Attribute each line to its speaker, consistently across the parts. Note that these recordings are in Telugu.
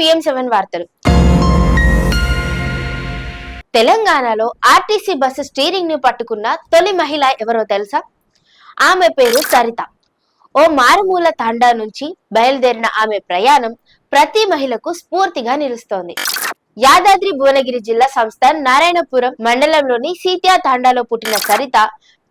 Speaker 1: పిఎం సెవెన్ వార్తలు. తెలంగాణలో ఆర్టీసీ బస్సు స్టీరింగ్ని పట్టుకున్న తొలి మహిళ ఎవరో తెలుసా? ఆమె పేరు సరిత. ఓ మారుమూల తాండా నుంచి బయలుదేరిన ఆమె ప్రయాణం ప్రతి మహిళకు స్ఫూర్తిగా నిలుస్తోంది. యాదాద్రి భువనగిరి జిల్లా సంస్థ నారాయణపురం మండలంలోని సీత్యా తాండాలో పుట్టిన సరిత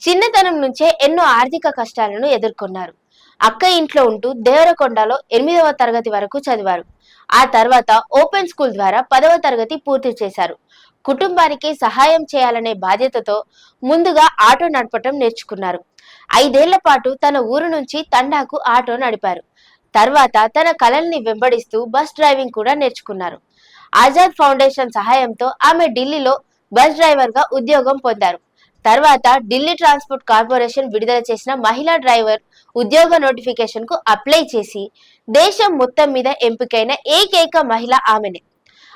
Speaker 1: చిన్నతనం నుంచే ఎన్నో ఆర్థిక కష్టాలను ఎదుర్కొన్నారు. అక్క ఇంట్లో ఉంటూ దేవరకొండలో ఎనిమిదవ తరగతి వరకు చదివారు. ఆ తర్వాత ఓపెన్ స్కూల్ ద్వారా పదవ తరగతి పూర్తి చేశారు. కుటుంబానికి సహాయం చేయాలనే బాధ్యతతో ముందుగా ఆటో నడపటం నేర్చుకున్నారు. ఐదేళ్ళ పాటు తన ఊరు నుంచి తండాకు ఆటో నడిపారు. తర్వాత తన కలల్ని వెంబడిస్తూ బస్ డ్రైవింగ్ కూడా నేర్చుకున్నారు. ఆజాద్ ఫౌండేషన్ సహాయంతో ఆమె ఢిల్లీలో బస్ డ్రైవర్గా ఉద్యోగం పొందారు. తర్వాత ఢిల్లీ ట్రాన్స్పోర్ట్ కార్పొరేషన్ విడుదల చేసిన మహిళా డ్రైవర్ ఉద్యోగ నోటిఫికేషన్కు అప్లై చేసి దేశం మొత్తం మీద ఎంపికైన ఏకైక మహిళ ఆమెనే.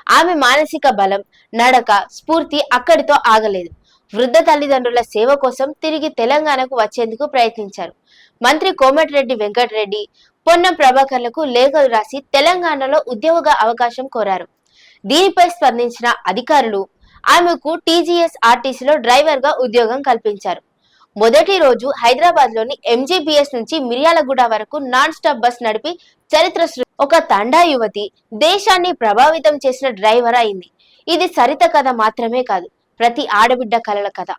Speaker 1: ఆమె మానసిక బలం నడక స్ఫూర్తి అక్కడితో ఆగలేదు. వృద్ధ తల్లిదండ్రుల సేవ కోసం తిరిగి తెలంగాణకు వచ్చేందుకు ప్రయత్నించారు. మంత్రి కోమటిరెడ్డి వెంకటరెడ్డి పొన్నం ప్రభాకర్లకు లేఖలు రాసి తెలంగాణలో ఉద్యోగ అవకాశం కోరారు. దీనిపై స్పందించిన అధికారులు ఆమెకు టీజీఎస్ ఆర్టీసీలో డ్రైవర్గా ఉద్యోగం కల్పించారు. మొదటి రోజు హైదరాబాద్లోని ఎంజీబీఎస్ నుంచి మిర్యాలగూడ వరకు నాన్ స్టాప్ బస్ నడిపి చరిత్ర ఒక తండా యువతి దేశాన్ని ప్రభావితం చేసిన డ్రైవర్ అయింది. ఇది సరిత కథ మాత్రమే కాదు ప్రతి ఆడబిడ్డ కలల కథ.